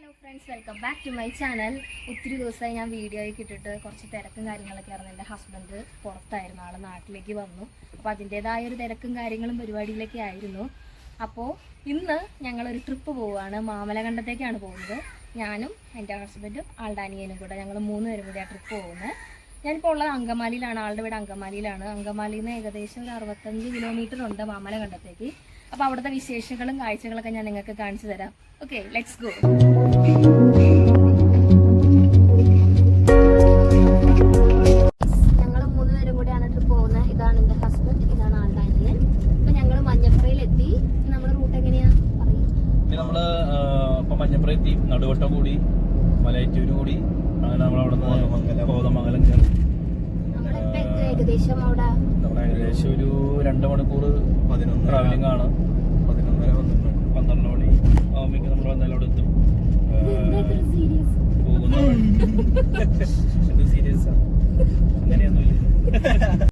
Hello friends welcome back to my channel ഒത്തിരി ദിവസമായി ഞാൻ വീഡിയോ ഒക്കെ കുറച്ച് തിരക്കും കാര്യങ്ങളൊക്കെ ആയിരുന്നു എന്റെ ഹസ്ബൻഡ് പുറത്തായിരുന്നു. ആൾ നാട്ടിലേക്ക് വന്നു. അപ്പോൾ അതിന്റേതായ ഒരു തിരക്കും കാര്യങ്ങളും പരിപാടിയിലൊക്കെ ആയിരുന്നു. അപ്പോൾ ഇന്ന് ഞങ്ങളൊരു ട്രിപ്പ് പോവുകയാണ്. മാമലകണ്ടത്തേക്കാണ് പോകുന്നത്. ഞാനും എന്റെ ഹസ്ബൻഡും ആളുടെ അനിയനും കൂടെ ഞങ്ങൾ മൂന്ന് പേരും കൂടി ആ ട്രിപ്പ് പോകുന്നത് ഞാനിപ്പോൾ ഉള്ളത് അങ്കമാലിയിലാണ്. ആളുടെ വീട് അങ്കമാലിയിലാണ്. അങ്കമാലിയിൽ നിന്ന് ഏകദേശം ഒരു അറുപത്തഞ്ച് കിലോമീറ്റർ ഉണ്ട് മാമലകണ്ടത്തേക്ക് അപ്പോൾ അവിടുത്തെ വിശേഷങ്ങളും കാഴ്ചകളൊക്കെ ഞാൻ നിങ്ങൾക്ക് കാണിച്ചു തരാം. ഓക്കെ ലെറ്റ്സ് ഗോ എന്തായാലും അവിടെ എത്തും പോകുന്ന സീരിയസ് അങ്ങനെയൊന്നുമില്ല.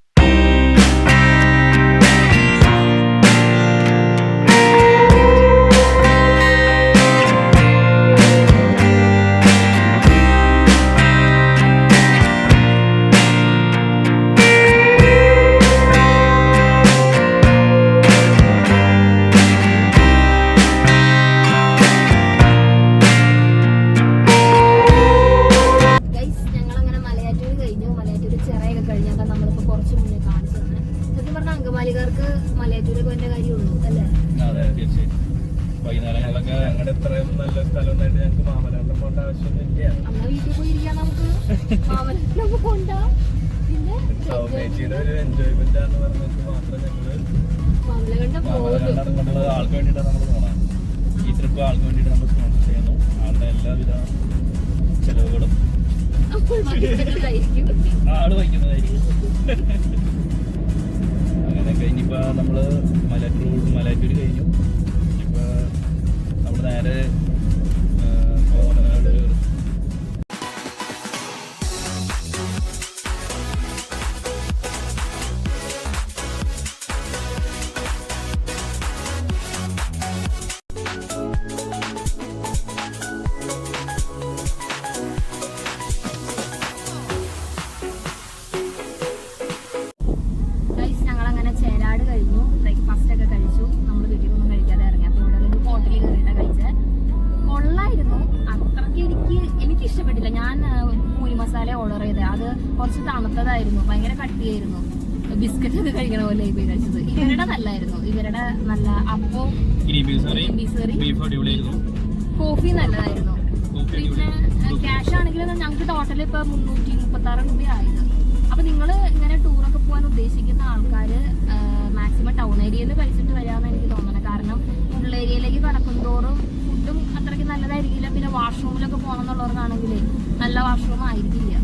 എൻജോയ്മെന്റ് ആണെന്ന് പറഞ്ഞിട്ട് മാത്രം ഞങ്ങൾ ആൾക്ക് വേണ്ടിയിട്ടാണ് നമ്മൾ പോണത്. ഈ ട്രിപ്പ് ആൾക്ക് വേണ്ടിയിട്ട് നമ്മൾ സ്പോൺസർ ചെയ്യുന്നു. ആളുടെ എല്ലാവിധ ചെലവുകളും. ആൾ വഹിക്കുന്നതായിരിക്കും. അങ്ങനെ കഴിഞ്ഞിപ്പോ നമ്മൾ മലറ്റൂർ മലയാറ്റൂർ കഴിഞ്ഞു. ഇപ്പൊ നമ്മൾ നേരെ അത് കുറച്ച് തണുത്തതായിരുന്നു ഭയങ്കര കട്ടിയായിരുന്നു. ബിസ്ക്കറ്റ് ഒക്കെ കഴിക്കണ പോലെ കഴിച്ചത്. ഇവരുടെ നല്ലായിരുന്നു. ഇവരുടെ നല്ല അപ്പവും അടിപൊളിയായിരുന്നു. കോഫി നല്ലതായിരുന്നു. പിന്നെ ക്യാഷ് ആണെങ്കിൽ ഞങ്ങൾക്ക് ടോട്ടൽ ഇപ്പൊ മുന്നൂറ്റി മുപ്പത്തി ആറ് രൂപയായത് അപ്പൊ നിങ്ങൾ ഇങ്ങനെ ടൂറൊക്കെ പോകാൻ ഉദ്ദേശിക്കുന്ന ആൾക്കാർ മാക്സിമം ടൗൺ ഏരിയയിൽ കഴിച്ചിട്ട് വരാമെന്ന് എനിക്ക് തോന്നണം കാരണം ഉള്ളേരിയയിലേക്ക് കടക്കുന്തോറും ഫുഡും അത്രയ്ക്ക് നല്ലതായിരിക്കില്ല. പിന്നെ വാഷ്റൂമിലൊക്കെ പോകണം എന്നുള്ളവർക്കാണെങ്കിൽ നല്ല വാഷ്റൂം ആയിരിക്കില്ല.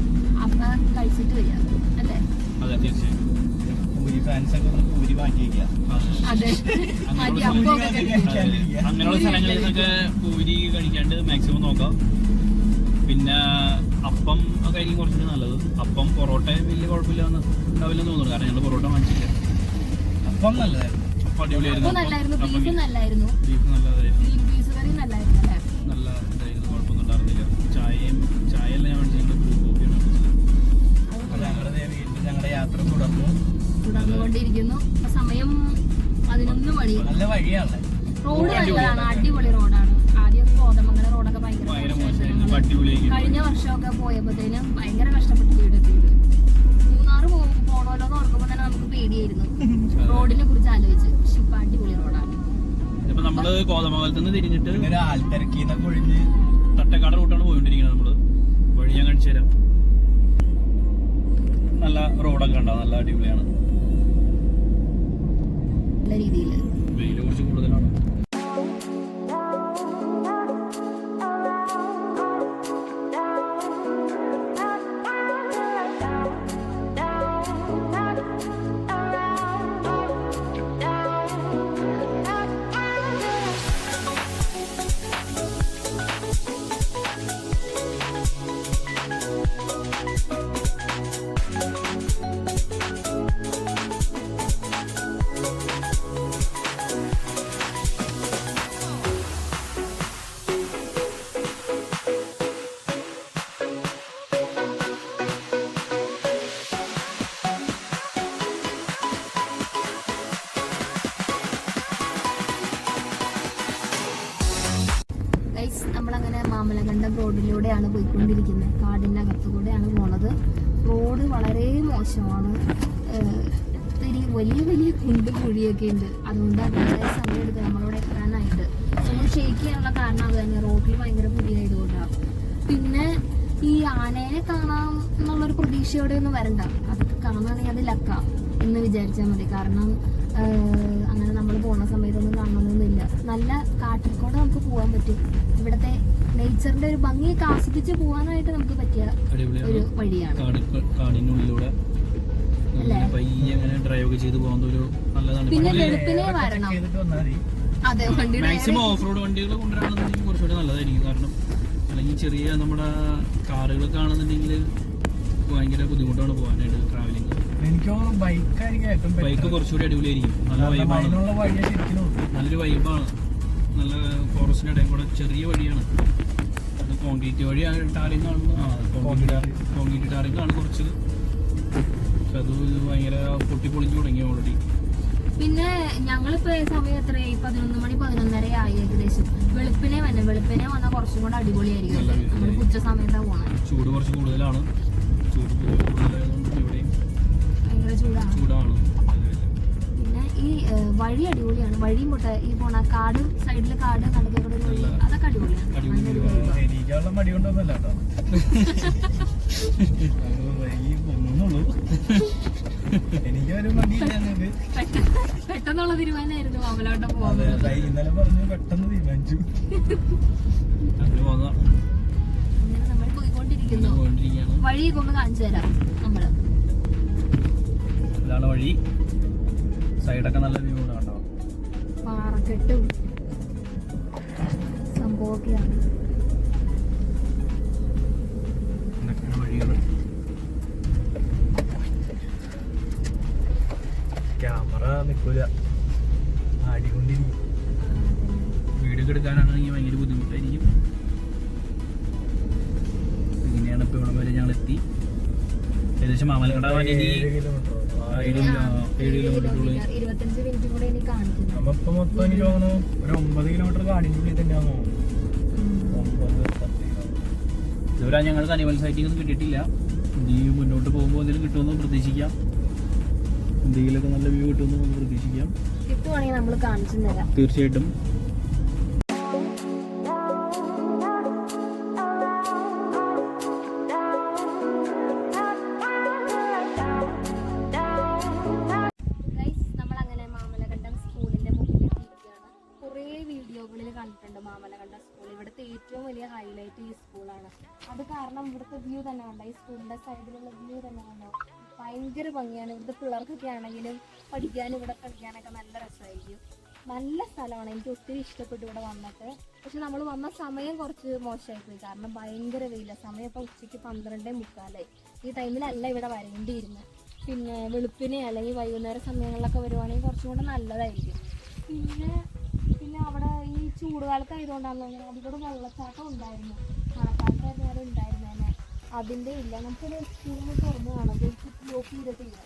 അപ്പൊ കഴിച്ചിട്ട് വരിക അല്ലേ? അതെ തീർച്ചയായും. പൂരി ഫാൻസ് ഒക്കെ ഒന്ന് പൂരി മാറ്റി വെക്കാം അതെ മതി. അതെ. അങ്ങനെയുള്ള സ്ഥലങ്ങളിൽ നിന്നൊക്കെ പൂരി കഴിക്കാണ്ട് മാക്സിമം നോക്കാം. പിന്നെ അപ്പം ഒക്കെ ആയിരിക്കും കുറച്ചുകൂടി നല്ലത്. അപ്പം പൊറോട്ട വലിയ കുഴപ്പമില്ല ഉണ്ടാവില്ലെന്ന് തോന്നുന്നു. കാരണം ഞങ്ങൾ പൊറോട്ട വാങ്ങിച്ചില്ല. അപ്പം നല്ലതായിരുന്നു. അപ്പം അടിപൊളിയായിരുന്നു അപ്പൊ ബീഫ് നല്ലതായിരുന്നു. നല്ല വഴിയാണ്. റോഡ് നല്ലതാണ് അടിപൊളി റോഡാണ്. ആദ്യം കോതമംഗലം റോഡൊക്കെ ഭയങ്കര കഴിഞ്ഞ വർഷമൊക്കെ പോയപ്പോഴത്തേനും ഭയങ്കര കഷ്ടപ്പെട്ട് വീടെത്തിയത് മൂന്നാറ് പോ- പോണോല്ലോ എന്ന് ഓർക്കുമ്പോൾ തന്നെ നമുക്ക് പേടിയായിരുന്നു. റോഡിനെ കുറിച്ച് ആലോചിച്ച്. പക്ഷെ ഇപ്പൊ അടിപൊളി റോഡാണ്. ഇപ്പൊ നമ്മൾ കോതമംഗലത്ത് നിന്ന് തിരിഞ്ഞിട്ട് ആൾത്തിരക്കിന്നൊക്കെ ഒഴിഞ്ഞ് തട്ടക്കാട് റൂട്ടാണ് പോയിക്കൊണ്ടിരിക്കുന്നത് നമ്മൾ. വഴി ഞാൻ കാണിച്ചു തരാം. നല്ല റോഡൊക്കെ ഉണ്ടാവും നല്ല അടിപൊളിയാണ്. നല്ല രീതിയിൽ വെയിൽ കുറച്ച് കൂടുതലാണ്. മാമലകണ്ഠം റോഡിലൂടെയാണ് പോയിക്കൊണ്ടിരിക്കുന്നത്. കാടിന്റെ അകത്തുകൂടെയാണ് പോണത്. റോഡ് വളരെ മോശമാണ്. ഏഹ് വലിയ വലിയ കുണ്ട് കുഴിയൊക്കെ ഉണ്ട്. അതുകൊണ്ട് വളരെ സമയം എടുത്ത് നമ്മളിവിടെ എത്താനായിട്ട്. നമ്മൾ ഷെയ്ക്ക് കാരണം അത് തന്നെ. റോഡിൽ ഭയങ്കര കുഴിയായതുകൊണ്ടാണ്. പിന്നെ ഈ ആനയെ കാണാം എന്നുള്ളൊരു പ്രതീക്ഷയോടെ ഒന്നും വരണ്ട. അതൊക്കെ കാണുകയാണെങ്കിൽ അത് ലക്ക എന്ന് വിചാരിച്ചാൽ മതി. കാരണം അങ്ങനെ നമ്മൾ പോണ സമയത്തൊന്നും നല്ല കാട്ടിൽ കൂടെ നമുക്ക് പോകാൻ പറ്റും. ഇവിടത്തെ നേച്ചറിന്റെ ഒരു ഭംഗിയൊക്കെ ആസ്വദിച്ച് പോകാനായിട്ട് നമുക്ക് പറ്റിയ ഒരു വഴിയാണ്. കാടിനുള്ളിലൂടെ ഡ്രൈവ് ഒക്കെ ചെയ്ത് ഒരു നല്ലതാണ് പിന്നെ വെളുപ്പിനെ വരണം. അതെ വണ്ടി മാക്സിമം ഓഫ് റോഡ് വണ്ടികൾ കൊണ്ടുവരാണെന്നുണ്ടെങ്കിൽ കുറച്ചുകൂടി നല്ലതായിരിക്കും. കാരണം അല്ലെങ്കിൽ ചെറിയ നമ്മുടെ കാറുകളൊക്കെ ആണെന്നുണ്ടെങ്കിൽ ഭയങ്കര ബുദ്ധിമുട്ടാണ് പോകാനായിട്ട്. എനിക്ക് തോന്നുന്നു ബൈക്കായിരിക്കും ഏറ്റവും ബൈക്ക് കുറച്ചുകൂടി അടിപൊളിയായിരിക്കും. നല്ല വൈബാണ് അതിനുള്ള വഴിയെ ശരിക്കും നല്ലൊരു വൈബാണ് നല്ല ഫോറസ്റ്റിന്റെ ഇടയിൽ കൂടെ ചെറിയ വഴിയാണ്. അത് കോൺക്രീറ്റ് വഴി ടാറിങ് ആണ് കോൺക്രീറ്റ് ടാറിങ് ആണ് കുറച്ച് അത് ഭയങ്കര പൊട്ടിപ്പൊളിഞ്ഞു തുടങ്ങി ഓൾറെഡി പിന്നെ ഞങ്ങളിപ്പോ ഈ സമയം എത്രയായി? പതിനൊന്ന് മണി പതിനൊന്നര ആയി ഏകദേശം. വെളുപ്പിനെ വന്നെ. വെളുപ്പിനെ വന്നാൽ കുറച്ചും കൂടെ അടിപൊളിയായിരിക്കും. നമ്മൾ ഉച്ച സമയത്താണ് പോണത് ചൂട് കുറച്ച് കൂടുതലാണ്. ചൂട് കൂടുതലായതുകൊണ്ട് വഴി അടിപൊളിയാണ്. വഴിയും മുട്ട ഈ പോണ കാട് സൈഡിൽ കാട് നടക്കെ കൂടെ ഒരു വഴി. അതൊക്കെ അടിപൊളിയാണ്. പെട്ടെന്നുള്ള തീരുമാനമായിരുന്നു മാമലോട്ടം അതെ ഇന്നലെ പറഞ്ഞു പെട്ടെന്ന് തീരുമാനിച്ചു. നമ്മൾ പോയിക്കൊണ്ടിരിക്കുന്നു. പോയിക്കൊണ്ടിരിക്കുകയാണ്. വഴിയൊക്കെ ഒന്ന് കാണിച്ചു തരാം നമ്മൾ. ഇതാണ് വഴി. സൈഡൊക്കെ നല്ല വ്യൂ പാറക്കെട്ടും സംഭവമൊക്കെയാണ് ക്യാമറ നിൽക്കൂല ആടിക്കൊണ്ടിരിക്കും വീഡിയോ എടുക്കാനാണെങ്കിൽ ഭയങ്കര ബുദ്ധിമുട്ടായിരിക്കും. ഇങ്ങനെയാണ് ഇപ്പൊ ഇവിടെ വരെ ഞങ്ങൾ എത്തി ഏകദേശം മാമലക്കട ഇനി ഏഴ് കിലോമീറ്റർ ഏഴ് കിലോ- ഏഴ് കിലോമീറ്ററുള്ളിൽ ഇരുപത്തഞ്ച് മിനിറ്റ് കൂടെ എനിക്ക് കാണിക്കുന്നു. നമ്മളിപ്പോ മൊത്തം എനിക്ക് തോന്നുന്നു ഒരു ഒമ്പത് കിലോമീറ്റർ കാടിന്റെ ഉള്ളിൽ തന്നെയാന്ന് തോന്നുന്നു. ഒമ്പത് പത്ത് കിലോമീറ്റർ ഇതുവരെ ഞങ്ങൾക്ക് അനിമൽ സൈറ്റിംഗ് ഒന്നും കിട്ടിയിട്ടില്ല. ഇനി മുന്നോട്ട് പോകുമ്പോൾ എന്തെങ്കിലും കിട്ടുമെന്ന് പ്രതീക്ഷിക്കാം. എന്തെങ്കിലുമൊക്കെ നല്ല വ്യൂ കിട്ടുമെന്ന് നമുക്ക് പ്രതീക്ഷിക്കാം. കിട്ടുവാണെങ്കിൽ നമ്മൾ കാണിച്ചു തരാം. തീർച്ചയായിട്ടും. ഇവിടുത്തെ വ്യൂ തന്നെ കണ്ടോ? ഈ സ്കൂളിന്റെ സൈഡിലുള്ള വ്യൂ തന്നെ കണ്ടോ? ഭയങ്കര ഭംഗിയാണ്. ഇവിടുത്തെ പിള്ളേർക്കൊക്കെ ആണെങ്കിലും പഠിക്കാനും ഇവിടെ കളിക്കാനൊക്കെ നല്ല രസമായിരിക്കും. നല്ല സ്ഥലമാണ്. എനിക്ക് ഒത്തിരി ഇഷ്ടപ്പെട്ടു ഇവിടെ വന്നിട്ട്. പക്ഷെ നമ്മൾ വന്ന സമയം കുറച്ച് മോശമായിപ്പോയി. കാരണം ഭയങ്കര വെയില. സമയം ഇപ്പോൾ ഉച്ചയ്ക്ക് പന്ത്രണ്ടേ മുക്കാലായി. ഈ ടൈമിലല്ല ഇവിടെ വരേണ്ടിയിരുന്നത് പിന്നെ വെളുപ്പിനെ അല്ലെങ്കിൽ വൈകുന്നേര സമയങ്ങളിലൊക്കെ വരുവാണെങ്കിൽ കുറച്ചും കൂടെ നല്ലതായിരിക്കും. പിന്നെ പിന്നെ അവിടെ ഈ ചൂടുകാലത്തായതുകൊണ്ടാണെന്ന് തോന്നുന്നത് അതിലൂടെ വെള്ളച്ചാട്ടം ഉണ്ടായിരുന്നു. മഴക്കാലത്തായിരുന്നു അത് ഉണ്ടായിരുന്നേനെ അതിന്റെ ഇല്ല. നമുക്കൊരു സ്കൂളിൽ തുറന്നു കാണാം. ബ്ലോക്ക് ചെയ്തിട്ടില്ല.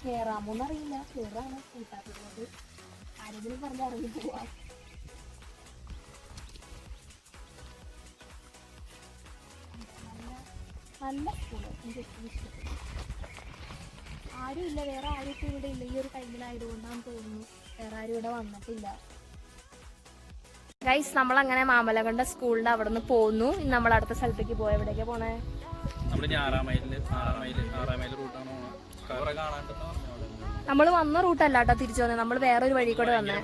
കയറാമോന്ന് അറിയില്ല കയറാണ് കൂട്ടാത്തത് ആരെങ്കിലും പറഞ്ഞ് ഇറങ്ങി പോവാം നല്ല സ്കൂൾ. എനിക്ക് ഏറ്റവും ആരും ഇല്ല വേറെ ആരും ഇപ്പൊ ഇവിടെ ഇല്ല. ഈ ഒരു ടൈമിലായതുകൊണ്ടാണ് തോന്നുന്നു വേറെ ആരും ഇവിടെ വന്നിട്ടില്ല. ഗൈസ് നമ്മൾ അങ്ങനെ സ്കൂളിന്റെ സ്കൂളിന്റെ അവിടെ നിന്ന് പോന്നു. ഇനി നമ്മൾ അടുത്ത സ്ഥലത്തേക്ക് പോയ എവിടേക്കാണ് പോണേ? നമ്മൾ ഇനി ആറാം മൈലിൽ ആറാം മൈൽ ആറാം മൈൽ റൂട്ടാണ് കാണാണ്ടെന്ന് നമ്മൾ വന്ന റൂട്ടല്ല കേട്ടോ തിരിച്ചു വന്നത് നമ്മൾ വേറൊരു വഴി കൂടെ വന്നേ.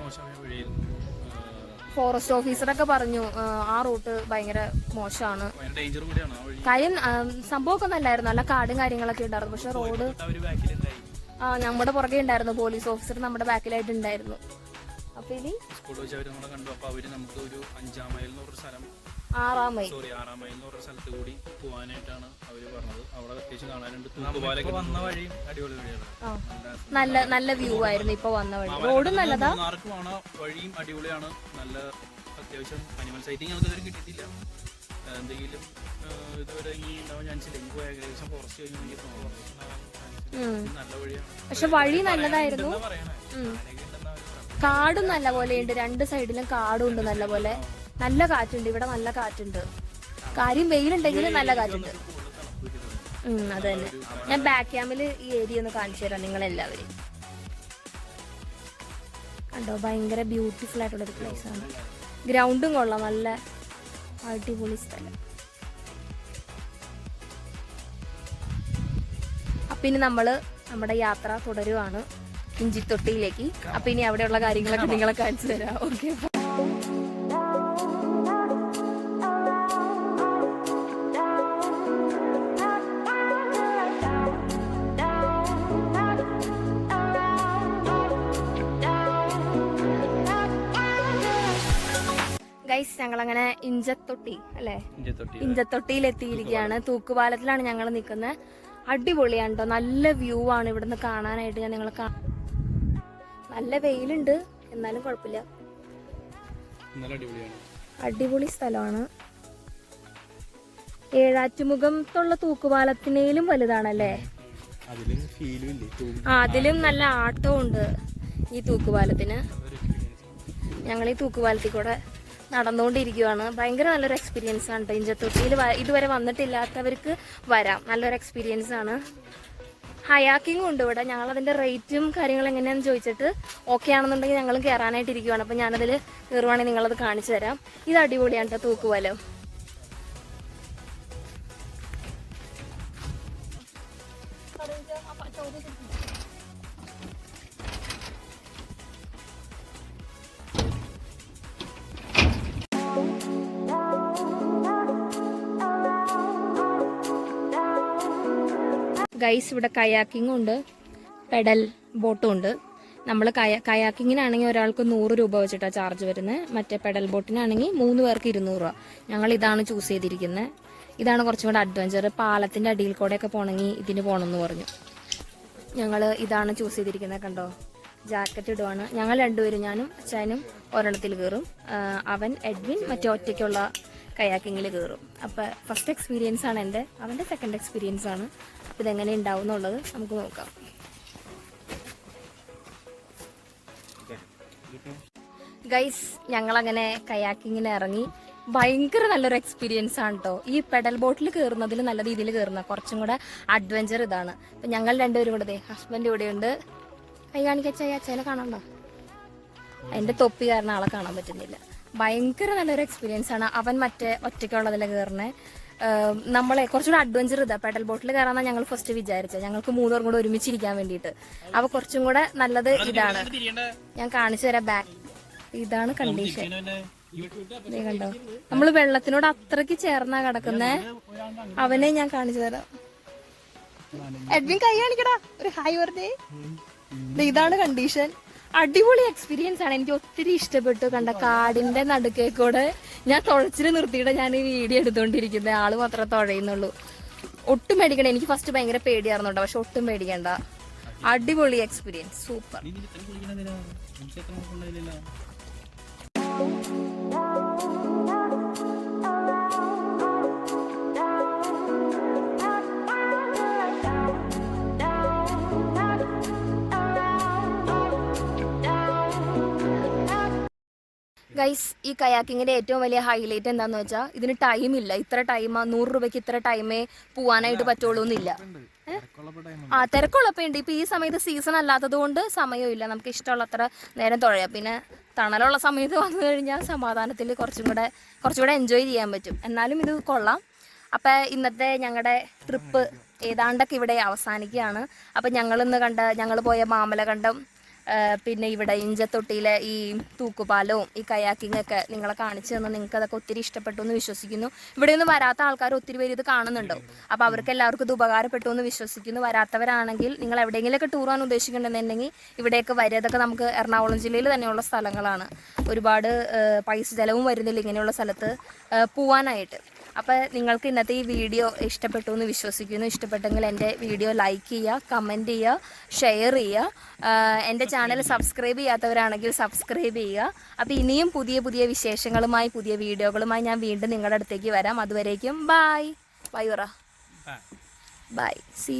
ഫോറസ്റ്റ് ഓഫീസറൊക്കെ പറഞ്ഞു ആ, റൂട്ട് ഭയങ്കര മോശമാണ്. കാര്യം സംഭവമൊക്കെ നല്ലായിരുന്നു. നല്ല കാടും കാര്യങ്ങളൊക്കെ ഉണ്ടായിരുന്നു. പക്ഷെ റോഡ് ആ നമ്മുടെ പുറകെ ഉണ്ടായിരുന്നു പോലീസ് ഓഫീസർ നമ്മുടെ ബാക്കിലായിട്ട് ഉണ്ടായിരുന്നു അപ്പൊ ഇനി സ്കൂളിൽ വെച്ച് അവർ നമ്മളെ കണ്ടു. അപ്പൊ അവർ നമുക്ക് ഒരു അഞ്ചാം മൈൽ എന്ന് പറഞ്ഞ സ്ഥലം ആറാം മൈൽ. സോറി ആറാം മൈൽ എന്ന് പറഞ്ഞ സ്ഥലത്ത് കൂടി പോകാനായിട്ടാണ് അവർ പറഞ്ഞത്. അവിടെ അത്യാവശ്യം കാണാനുണ്ട്. തൂക്കുപാലൊക്കെ വന്ന വഴി അടിപൊളി വഴിയാണ്. നല്ല നല്ല വ്യൂ ആയിരുന്നു ഇപ്പൊ വന്ന വഴി. റോഡും നല്ലതാ. മൂന്നാർക്ക് പോണ വഴിയും അടിപൊളിയാണ്. നല്ല അത്യാവശ്യം അനിമൽ സൈറ്റിംഗ് ഞങ്ങൾക്ക് ഇതുവരെ കിട്ടിയിട്ടില്ല. എന്തെങ്കിലും ഇതുവരെ ഇനി ഉണ്ടാവാൻ ചാൻസ് ഇല്ല. എനിക്ക് ഏകദേശം ഫോറസ്റ്റ് കഴിഞ്ഞെങ്കിൽ നല്ല വഴിയാണ്. പക്ഷെ വഴി നല്ലതായിരുന്നു. കാടും നല്ല പോലെ ഉണ്ട് രണ്ട് സൈഡിലും കാടും ഉണ്ട് നല്ല പോലെ. നല്ല കാറ്റുണ്ട് ഇവിടെ നല്ല കാറ്റുണ്ട്. കാര്യം വെയിലുണ്ടെങ്കിൽ നല്ല കാറ്റുണ്ട്. ഉം, അത് തന്നെ. ഞാൻ ബാക്ക് ക്യാമ്പിൽ ഈ ഏരിയ ഒന്ന് കാണിച്ചു തരാം നിങ്ങളെല്ലാവരും കണ്ടോ ഭയങ്കര ബ്യൂട്ടിഫുൾ ആയിട്ടുള്ളൊരു പ്ലേസ് ആണ്. ഗ്രൗണ്ടും കൊള്ളാം നല്ല അടിപൊളി സ്ഥലം. അപ്പൊ ഇനി നമ്മൾ നമ്മുടെ യാത്ര തുടരുവാണ്. ഇഞ്ചിത്തൊട്ടിയിലേക്ക്. അപ്പൊ ഇനി അവിടെയുള്ള കാര്യങ്ങളൊക്കെ നിങ്ങളെ കാണിച്ചു തരാം. ഓക്കെ ഗൈസ് ഞങ്ങളങ്ങനെ ഇഞ്ചത്തൊട്ടി അല്ലേ? ഇഞ്ചത്തൊട്ടിയിൽ എത്തിയിരിക്കുകയാണ് തൂക്കുപാലത്തിലാണ് ഞങ്ങൾ നിൽക്കുന്നത്. അടിപൊളിയാണ് കേട്ടോ. നല്ല വ്യൂ ആണ് ഇവിടുന്ന് കാണാനായിട്ട് ഞാൻ നിങ്ങളെ നല്ല വെയിലുണ്ട്. എന്നാലും കുഴപ്പമില്ല. അടിപൊളി സ്ഥലമാണ്. ഏഴാറ്റുമുഖത്തുള്ള തൂക്കുപാലത്തിനേലും വലുതാണല്ലേ? അതിൽ നല്ല ആട്ടവും ഉണ്ട് ഈ തൂക്കുപാലത്തിന്. ഞങ്ങൾ ഈ തൂക്കുപാലത്തിൽ കൂടെ നടന്നുകൊണ്ടിരിക്കുവാണ്. ഭയങ്കര നല്ലൊരു എക്സ്പീരിയൻസ് ആണ് കേട്ടോ ഇഞ്ചത്തൊട്ടിയിൽ ഇതുവരെ വന്നിട്ടില്ലാത്തവർക്ക് വരാം. നല്ലൊരു എക്സ്പീരിയൻസ് ആണ്. ഹയാക്കിങ്ങും ഉണ്ട് ഇവിടെ. അതിന്റെ റേറ്റും കാര്യങ്ങളും എങ്ങനെയാണെന്ന് ചോദിച്ചിട്ട് ഓക്കെ ആണെന്നുണ്ടെങ്കിൽ ഞങ്ങൾ കയറാനായിട്ട് ഇരിക്കുവാണ്. അപ്പൊ ഞാനതിൽ കയറുവാണെങ്കിൽ നിങ്ങളത് കാണിച്ചു തരാം. ഇത് അടിപൊളിയാണ് കേട്ടോ തൂക്കുപാലം ഗൈസ് ഇവിടെ കയാക്കിങ്ങും ഉണ്ട്. പെഡൽ ബോട്ടും ഉണ്ട്. നമ്മൾ കയ കയാക്കിങ്ങിനാണെങ്കിൽ ഒരാൾക്ക് നൂറ് രൂപ വെച്ചിട്ടാണ് ചാർജ് വരുന്നത് മറ്റേ പെഡൽ ബോട്ടിനാണെങ്കിൽ മൂന്ന് പേർക്ക് ഇരുന്നൂറ് രൂപ. ഞങ്ങൾ ഇതാണ് ചൂസ് ചെയ്തിരിക്കുന്നത് ഇതാണ് കുറച്ചും കൂടെ അഡ്വഞ്ചർ പാലത്തിന്റെ അടിയിൽ കൂടെയൊക്കെ പോകണമെങ്കിൽ ഇതിന് പോകണമെന്ന് പറഞ്ഞു. ഞങ്ങൾ ഇതാണ് ചൂസ് ചെയ്തിരിക്കുന്നത് കണ്ടോ? ജാക്കറ്റ് ഇടുവാണ്. ഞങ്ങൾ രണ്ടുപേരും ഞാനും അച്ഛനും ഒരെണ്ണത്തിൽ കയറും. അവൻ എഡ്വിൻ മറ്റേ ഒറ്റയ്ക്കുള്ള കയാക്കിങ്ങിൽ കയറും അപ്പോൾ ഫസ്റ്റ് എക്സ്പീരിയൻസ് ആണ് എന്റെ. അവന്റെ സെക്കൻഡ് എക്സ്പീരിയൻസ് ആണ്. അപ്പോൾ ഇതെങ്ങനെ ഉണ്ടാവും എന്നുള്ളത് നമുക്ക് നോക്കാം. ഗൈസ് ഞങ്ങളങ്ങനെ കയാക്കിങ്ങിന് ഇറങ്ങി ഭയങ്കര നല്ലൊരു എക്സ്പീരിയൻസ് ആണ് കേട്ടോ ഈ പെഡൽ ബോട്ടിൽ കയറുന്നതിൽ നല്ല രീതിയിൽ കയറുന്ന കുറച്ചും കൂടെ അഡ്വഞ്ചർ ഇതാണ്. അപ്പം ഞങ്ങൾ രണ്ടുപേരും കൂടെ ഹസ്ബൻഡ് ഇവിടെയുണ്ട് കൈ കാണിക്കച്ചായി അച്ഛനെ കാണണ്ടോ എന്റെ തൊപ്പി കാരണം ആളെ കാണാൻ പറ്റുന്നില്ല. ഭയങ്കര നല്ലൊരു എക്സ്പീരിയൻസ് ആണ് അവൻ മറ്റേ ഒറ്റയ്ക്കുള്ളതിൽ കയറുന്നത് നമ്മളെ കുറച്ചുകൂടെ അഡ്വഞ്ചർ ഇതാ. പെഡൽ ബോട്ടിൽ കയറാന്നാണ് ഞങ്ങൾ ഫസ്റ്റ് വിചാരിച്ചത് ഞങ്ങൾക്ക് മൂന്നുപേരും കൂടെ ഒരുമിച്ചിരിക്കാൻ വേണ്ടിയിട്ട്. അപ്പൊ കുറച്ചും കൂടെ നല്ലത് ഇതാണ്. ഞാൻ കാണിച്ചു തരാം ബാക്ക് ഇതാണ് കണ്ടീഷൻ കണ്ടോ? നമ്മൾ വെള്ളത്തിനോട് അത്രയ്ക്ക് ചേർന്നാ കിടക്കുന്നേ. അവനെ ഞാൻ കാണിച്ചു തരാം. എഡ്വിൻ കൈ കാണിക്കടാ. ഒരു ഹൈ വെറുതെ ഇതാണ് കണ്ടീഷൻ അടിപൊളി എക്സ്പീരിയൻസ് ആണ്. എനിക്ക് ഒത്തിരി ഇഷ്ടപ്പെട്ടു കണ്ട കാടിന്റെ നടുക്കേ കൂടെ ഞാൻ തുഴച്ചിൽ നിർത്തിയിട്ട് ഞാൻ ഈ വീഡിയോ എടുത്തോണ്ടിരിക്കുന്നത് ആൾ മാത്രമേ തുഴയുന്നുള്ളൂ. ഒട്ടും പേടിക്കണ്ട. എനിക്ക് ഫസ്റ്റ് ഭയങ്കര പേടിയായിരുന്നു കേട്ടോ പക്ഷെ ഒട്ടും പേടിക്കണ്ട. അടിപൊളി എക്സ്പീരിയൻസ് സൂപ്പർ. ഗൈസ് ഈ കയാക്കിങ്ങിന്റെ ഏറ്റവും വലിയ ഹൈലൈറ്റ് എന്താന്ന് വെച്ചാൽ ഇതിന് ടൈം ഇല്ല. ഇത്ര ടൈം നൂറ് രൂപയ്ക്ക് ഇത്ര ടൈമേ പോവാനായിട്ട് പറ്റുള്ളൂ എന്നില്ല? ആ തിരക്കുള്ളപ്പോ ഉണ്ട് ഇപ്പൊ ഈ സമയത്ത് സീസൺ അല്ലാത്തത് കൊണ്ട് സമയമില്ല. നമുക്ക് ഇഷ്ടമുള്ള അത്ര നേരം തുഴയാം. പിന്നെ തണലുള്ള സമയത്ത് വന്നു കഴിഞ്ഞാൽ സമാധാനത്തിൽ കുറച്ചും കൂടെ കുറച്ചുകൂടെ എൻജോയ് ചെയ്യാൻ പറ്റും. എന്നാലും ഇത് കൊള്ളാം. അപ്പൊ ഇന്നത്തെ ഞങ്ങളുടെ ട്രിപ്പ് ഏതാണ്ടൊക്കെ ഇവിടെ അവസാനിക്കുകയാണ്. അപ്പം ഞങ്ങളിന്ന് കണ്ട ഞങ്ങൾ പോയ മാമലകണ്ടം ആ, പിന്നെ ഇവിടെ ഇഞ്ചത്തൊട്ടിയിലെ ഈ തൂക്കുപാലവും ഈ കയാക്കിംഗ് ഒക്കെ നിങ്ങളെ കാണിച്ചു തന്നു. നിങ്ങൾക്ക് അതൊക്കെ ഒത്തിരി ഇഷ്ടപ്പെട്ടു എന്ന് വിശ്വസിക്കുന്നു. ഇവിടെ നിന്ന് വരാത്ത ആൾക്കാർ ഒത്തിരി പേര് ഇത് കാണുന്നുണ്ടാവും അപ്പോൾ അവർക്ക് എല്ലാവർക്കും ഇത് ഉപകാരപ്പെട്ടു എന്ന് വിശ്വസിക്കുന്നു. വരാത്തവരാണെങ്കിൽ നിങ്ങൾ എവിടെയെങ്കിലുമൊക്കെ ടൂർ പോകാൻ ഉദ്ദേശിക്കുന്നുണ്ടെന്നുണ്ടെങ്കിൽ ഇവിടെയൊക്കെ വരിക. ഇതൊക്കെ നമുക്ക് എറണാകുളം ജില്ലയിൽ തന്നെയുള്ള സ്ഥലങ്ങളാണ്. ഒരുപാട് പൈസ ചിലവും വരുന്നില്ല ഇങ്ങനെയുള്ള സ്ഥലത്ത് പോവാനായിട്ട്. അപ്പോൾ നിങ്ങൾക്ക് ഇന്നത്തെ ഈ വീഡിയോ ഇഷ്ടപ്പെട്ടു എന്ന് വിശ്വസിക്കുന്നു. ഇഷ്ടപ്പെട്ടെങ്കിൽ എന്റെ വീഡിയോ ലൈക്ക് ചെയ്യുക കമന്റ് ചെയ്യുക ഷെയർ ചെയ്യുക. എന്റെ ചാനൽ സബ്സ്ക്രൈബ് ചെയ്യാത്തവരാണെങ്കിൽ സബ്സ്ക്രൈബ് ചെയ്യുക. അപ്പോൾ ഇനിയും പുതിയ പുതിയ വിശേഷങ്ങളുമായി പുതിയ വീഡിയോകളുമായി ഞാൻ വീണ്ടും നിങ്ങളുടെ അടുത്തേക്ക് വരാം. അതുവരേക്കും ബായ് ബൈ ഉറ. Bye see